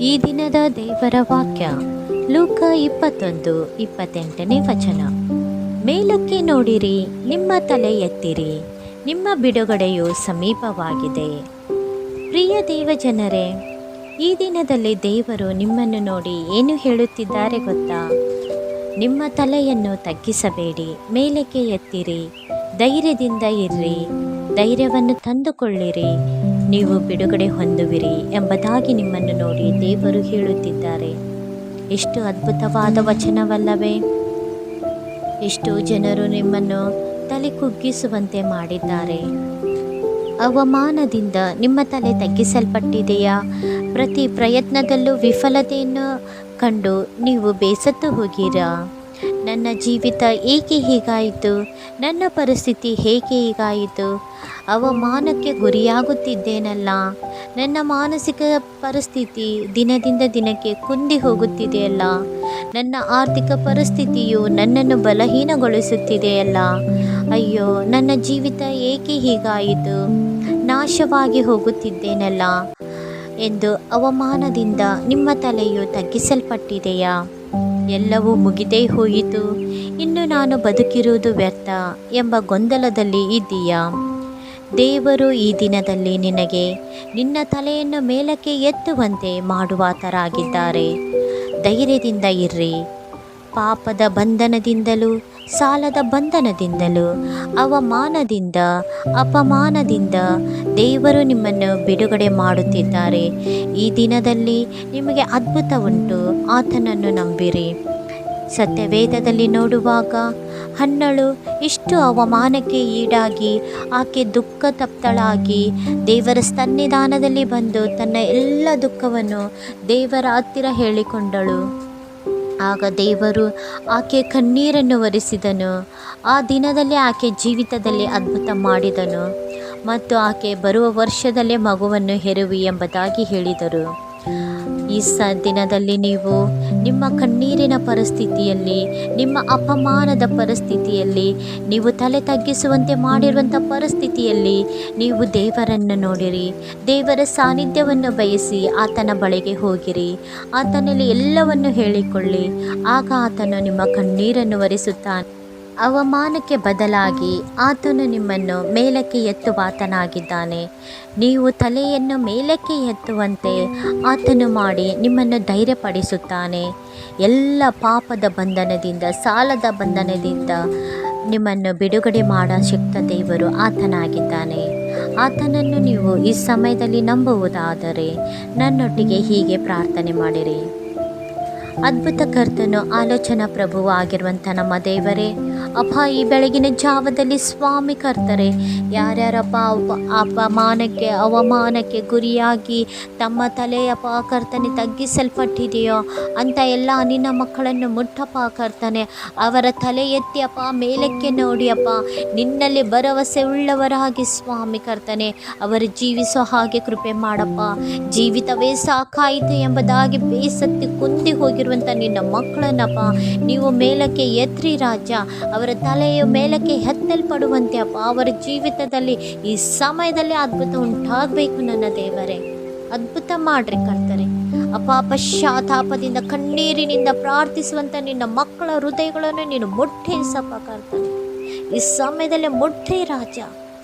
ಈ ದಿನದ ದೇವರ ವಾಕ್ಯ, ಲೂಕ ಇಪ್ಪತ್ತೊಂದು, ಇಪ್ಪತ್ತೆಂಟನೇ ವಚನ. ಮೇಲಕ್ಕೆ ನೋಡಿರಿ, ನಿಮ್ಮ ತಲೆ ಎತ್ತಿರಿ, ನಿಮ್ಮ ಬಿಡುಗಡೆಯು ಸಮೀಪವಾಗಿದೆ. ಪ್ರಿಯ ದೇವಜನರೇ, ಈ ದಿನದಲ್ಲಿ ದೇವರು ನಿಮ್ಮನ್ನು ನೋಡಿ ಏನು ಹೇಳುತ್ತಿದ್ದಾರೆ ಗೊತ್ತಾ? ನಿಮ್ಮ ತಲೆಯನ್ನು ತಗ್ಗಿಸಬೇಡಿ, ಮೇಲಕ್ಕೆ ಎತ್ತಿರಿ, ಧೈರ್ಯದಿಂದ ಇರ್ರಿ, ಧೈರ್ಯವನ್ನು ತಂದುಕೊಳ್ಳಿರಿ ನೀವು ಬಿಡುಗಡೆ ಹೊಂದುವಿರಿ ಎಂಬುದಾಗಿ ನಿಮ್ಮನ್ನು ನೋಡಿ ದೇವರು ಹೇಳುತ್ತಿದ್ದಾರೆ. ಎಷ್ಟು ಅದ್ಭುತವಾದ ವಚನವಲ್ಲವೇ. ಎಷ್ಟೋ ಜನರು ನಿಮ್ಮನ್ನು ತಲೆ ಕುಗ್ಗಿಸುವಂತೆ ಮಾಡಿದ್ದಾರೆ. ಅವಮಾನದಿಂದ ನಿಮ್ಮ ತಲೆ ತಗ್ಗಿಸಲ್ಪಟ್ಟಿದೆಯಾ? ಪ್ರತಿ ಪ್ರಯತ್ನದಲ್ಲೂ ವಿಫಲತೆಯನ್ನು ಕಂಡು ನೀವು ಬೇಸತ್ತು ಹೋಗಿರಾ? ನನ್ನ ಜೀವಿತ ಏಕೆ ಹೀಗಾಯಿತು? ನನ್ನ ಪರಿಸ್ಥಿತಿ ಹೇಗೆ ಹೀಗಾಯಿತು? ಅವಮಾನಕ್ಕೆ ಗುರಿಯಾಗುತ್ತಿದ್ದೇನಲ್ಲ? ನನ್ನ ಮಾನಸಿಕ ಪರಿಸ್ಥಿತಿ ದಿನದಿಂದ ದಿನಕ್ಕೆ ಕುಂದಿ ಹೋಗುತ್ತಿದೆಯಲ್ಲ? ನನ್ನ ಆರ್ಥಿಕ ಪರಿಸ್ಥಿತಿಯು ನನ್ನನ್ನು ಬಲಹೀನಗೊಳಿಸುತ್ತಿದೆಯಲ್ಲ? ಅಯ್ಯೋ, ನನ್ನ ಜೀವಿತ ಏಕೆ ಹೀಗಾಯಿತು? ನಾಶವಾಗಿ ಹೋಗುತ್ತಿದ್ದೇನಲ್ಲ? ಎಂದು ಅವಮಾನದಿಂದ ನಿಮ್ಮ ತಲೆಯು ತಗ್ಗಿಸಲ್ಪಟ್ಟಿದೆಯಾ? ಎಲ್ಲವೂ ಮುಗಿದೇ ಹೋಯಿತು. ಇನ್ನು ನಾನು ಬದುಕಿರುವುದು ವ್ಯರ್ಥ ಎಂಬ ಗೊಂದಲದಲ್ಲಿ ಇದ್ದೀಯಾ. ದೇವರು ಈ ದಿನದಲ್ಲಿ ನಿನಗೆ ನಿನ್ನ ತಲೆಯನ್ನು ಮೇಲಕ್ಕೆ ಎತ್ತುವಂತೆ ಮಾಡುವಾತರಾಗಿದ್ದಾರೆ. ಧೈರ್ಯದಿಂದ ಇರ್ರಿ. ಪಾಪದ ಬಂಧನದಿಂದಲೂ ಸಾಲದ ಬಂಧನದಿಂದಲೂ, ಅವಮಾನದಿಂದ, ಅಪಮಾನದಿಂದ ದೇವರು ನಿಮ್ಮನ್ನು ಬಿಡುಗಡೆ ಮಾಡುತ್ತಿದ್ದಾರೆ. ಈ ದಿನದಲ್ಲಿ ನಿಮಗೆ ಅದ್ಭುತ ಉಂಟು ಆತನನ್ನು ನಂಬಿರಿ. ಸತ್ಯವೇದದಲ್ಲಿ ನೋಡುವಾಗ, ಹನ್ನಳು ಇಷ್ಟು ಅವಮಾನಕ್ಕೆ ಈಡಾಗಿ ಆಕೆ ದುಃಖ ತಪ್ತಳಾಗಿ ದೇವರ ಸನ್ನಿಧಾನದಲ್ಲಿ ಬಂದು ತನ್ನ ಎಲ್ಲ ದುಃಖವನ್ನು ದೇವರ ಹತ್ತಿರ ಹೇಳಿಕೊಂಡಳು. ಆಗ ದೇವರು ಆಕೆ ಕಣ್ಣೀರನ್ನು ಒರೆಸಿದನು. ಆ ದಿನದಲ್ಲಿ ಆಕೆ ಜೀವಿತದಲ್ಲಿ ಅದ್ಭುತ ಮಾಡಿದನು ಮತ್ತು ಆಕೆ ಬರುವ ವರ್ಷದಲ್ಲೇ ಮಗುವನ್ನು ಹೆರುವಿ ಎಂಬುದಾಗಿ ಹೇಳಿದರು. ಈ ಸ ದಿನದಲ್ಲಿ ನೀವು ನಿಮ್ಮ ಕಣ್ಣೀರಿನ ಪರಿಸ್ಥಿತಿಯಲ್ಲಿ, ನಿಮ್ಮ ಅಪಮಾನದ ಪರಿಸ್ಥಿತಿಯಲ್ಲಿ, ನೀವು ತಲೆ ತಗ್ಗಿಸುವಂತೆ ಮಾಡಿರುವಂಥ ಪರಿಸ್ಥಿತಿಯಲ್ಲಿ ನೀವು ದೇವರನ್ನು ನೋಡಿರಿ. ದೇವರ ಸಾನ್ನಿಧ್ಯವನ್ನು ಬಯಸಿ ಆತನ ಬಳಿಗೆ ಹೋಗಿರಿ. ಆತನಲ್ಲಿ ಎಲ್ಲವನ್ನು ಹೇಳಿಕೊಳ್ಳಿ. ಆಗ ಆತನು ನಿಮ್ಮ ಕಣ್ಣೀರನ್ನು ಒರೆಸುತ್ತಾನೆ. ಅವಮಾನಕ್ಕೆ ಬದಲಾಗಿ ಆತನು ನಿಮ್ಮನ್ನು ಮೇಲಕ್ಕೆ ಎತ್ತುವಾತನಾಗಿದ್ದಾನೆ ನೀವು ತಲೆಯನ್ನು ಮೇಲಕ್ಕೆ ಎತ್ತುವಂತೆ ಆತನು ಮಾಡಿ ನಿಮ್ಮನ್ನು ಧೈರ್ಯಪಡಿಸುತ್ತಾನೆ. ಎಲ್ಲ ಪಾಪದ ಬಂಧನದಿಂದ, ಸಾಲದ ಬಂಧನದಿಂದ ನಿಮ್ಮನ್ನು ಬಿಡುಗಡೆ ಮಾಡೋ ಶಕ್ತ ದೇವರು ಆತನಾಗಿದ್ದಾನೆ. ಆತನನ್ನು ನೀವು ಈ ಸಮಯದಲ್ಲಿ ನಂಬುವುದಾದರೆ ನನ್ನೊಟ್ಟಿಗೆ ಹೀಗೆ ಪ್ರಾರ್ಥನೆ ಮಾಡಿರಿ. ಅದ್ಭುತ ಕರ್ತನು ಆಲೋಚನಾ ಪ್ರಭುವಾಗಿರುವಂಥ ನಮ್ಮ ದೇವರೇ ಅಪ್ಪ, ಈ ಬೆಳಗಿನ ಜಾವದಲ್ಲಿ ಸ್ವಾಮಿ ಕರ್ತಾರೆ, ಯಾರ್ಯಾರಪ್ಪ ಅಪ, ಅಪಮಾನಕ್ಕೆ, ಅವಮಾನಕ್ಕೆ ಗುರಿಯಾಗಿ ತಮ್ಮ ತಲೆಯಪ್ಪ ಕರ್ತನೆ ತಗ್ಗಿಸಲ್ಪಟ್ಟಿದೆಯೋ, ಅಂತ ಎಲ್ಲ ನಿನ್ನ ಮಕ್ಕಳನ್ನು ಮುಟ್ಟಪ್ಪ ಕರ್ತನೆ ಅವರ ತಲೆ ಎತ್ತಿಯಪ್ಪ ಮೇಲಕ್ಕೆ ನೋಡಿಯಪ್ಪ ನಿನ್ನಲ್ಲಿ ಭರವಸೆ ಉಳ್ಳವರಾಗಿ ಸ್ವಾಮಿ ಕರ್ತನೆ. ಅವರು ಜೀವಿಸೋ ಹಾಗೆ ಕೃಪೆ ಮಾಡಪ್ಪ. ಜೀವಿತವೇ ಸಾಕಾಯಿತು ಎಂಬುದಾಗಿ ಬೇಸತ್ತಿ ಕುಂದಿ ಹೋಗಿರುವಂಥ ನಿನ್ನ ಮಕ್ಕಳನ್ನಪ್ಪ, ನೀವು ಮೇಲಕ್ಕೆ ಎತ್ರಿ ರಾಜ. ಅವರ ತಲೆಯು ಮೇಲಕ್ಕೆ ಎತ್ತಲ್ಪಡುವಂತೆ ಅಪ್ಪ, ಅವರ ಜೀವಿತದಲ್ಲಿ ಈ ಸಮಯದಲ್ಲಿ ಅದ್ಭುತ ಉಂಟಾಗಬೇಕು ನನ್ನ ದೇವರೇ. ಅದ್ಭುತ ಮಾಡ್ರಿ ಕರ್ತರೆ ಅಪ್ಪ, ಪಶ್ಚಾತ್ತಾಪದಿಂದ ಕಣ್ಣೀರಿನಿಂದ ಪ್ರಾರ್ಥಿಸುವಂಥ ನಿನ್ನ ಮಕ್ಕಳ ಹೃದಯಗಳನ್ನು ನೀನು ಮುಟ್ಟಿಸಪ್ಪ ಕರ್ತನೆ. ಈ ಸಮಯದಲ್ಲಿ ಮೊಟ್ಟೆ ರಾಜ.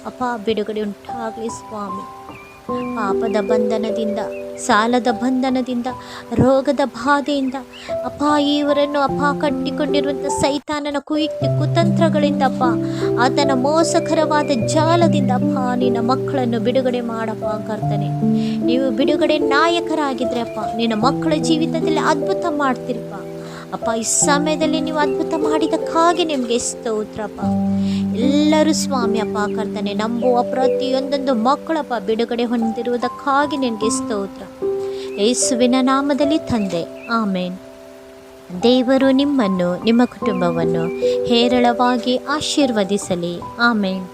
ಅಪ್ಪ, ಬಿಡುಗಡೆ ಉಂಟಾಗಲಿ ಸ್ವಾಮಿ. ಪಾಪದ ಬಂಧನದಿಂದ, ಸಾಲದ ಬಂಧನದಿಂದ, ರೋಗದ ಬಾಧೆಯಿಂದ ಅಪ್ಪ ಇವರನ್ನು ಅಪ್ಪ ಕಟ್ಟಿಕೊಂಡಿರುವಂಥ ಸೈತಾನನ ಕುಯುಕ್ತಿ ಕುತಂತ್ರಗಳಿಂದ ಅಪ್ಪ ಆತನ ಮೋಸಕರವಾದ ಜಾಲದಿಂದ ಅಪ್ಪ ನಿನ್ನ ಮಕ್ಕಳನ್ನು ಬಿಡುಗಡೆ ಮಾಡಪ್ಪ ಕರ್ತನೆ. ನೀವು ಬಿಡುಗಡೆ ನಾಯಕರಾಗಿದ್ರೆ ಅಪ್ಪ ನಿನ್ನ ಮಕ್ಕಳ ಜೀವಿತದಲ್ಲಿ ಅದ್ಭುತ ಮಾಡ್ತಿರಪ್ಪ. ಅಪ್ಪ, ಈ ಸಮಯದಲ್ಲಿ ನೀವು ಅದ್ಭುತ ಮಾಡಿದಕ್ಕಾಗಿ ನಿಮಗೆ ಸ್ತೋತ್ರಪ್ಪ. ಎಲ್ಲರೂ ಸ್ವಾಮಿ ಅಪ್ಪ, ಕರ್ತನೆ, ನಂಬುವ ಪ್ರತಿಯೊಂದೊಂದು ಮಕ್ಕಳಪ್ಪ ಬಿಡುಗಡೆ ಹೊಂದಿರುವುದಕ್ಕಾಗಿ ನಿನಗೆ ಸ್ತೋತ್ರ. ಯೇಸುವಿನ ನಾಮದಲ್ಲಿ ತಂದೆ. ಆಮೇನ್. ದೇವರು ನಿಮ್ಮನ್ನು, ನಿಮ್ಮ ಕುಟುಂಬವನ್ನು ಹೇರಳವಾಗಿ ಆಶೀರ್ವದಿಸಲಿ. ಆಮೇನ್.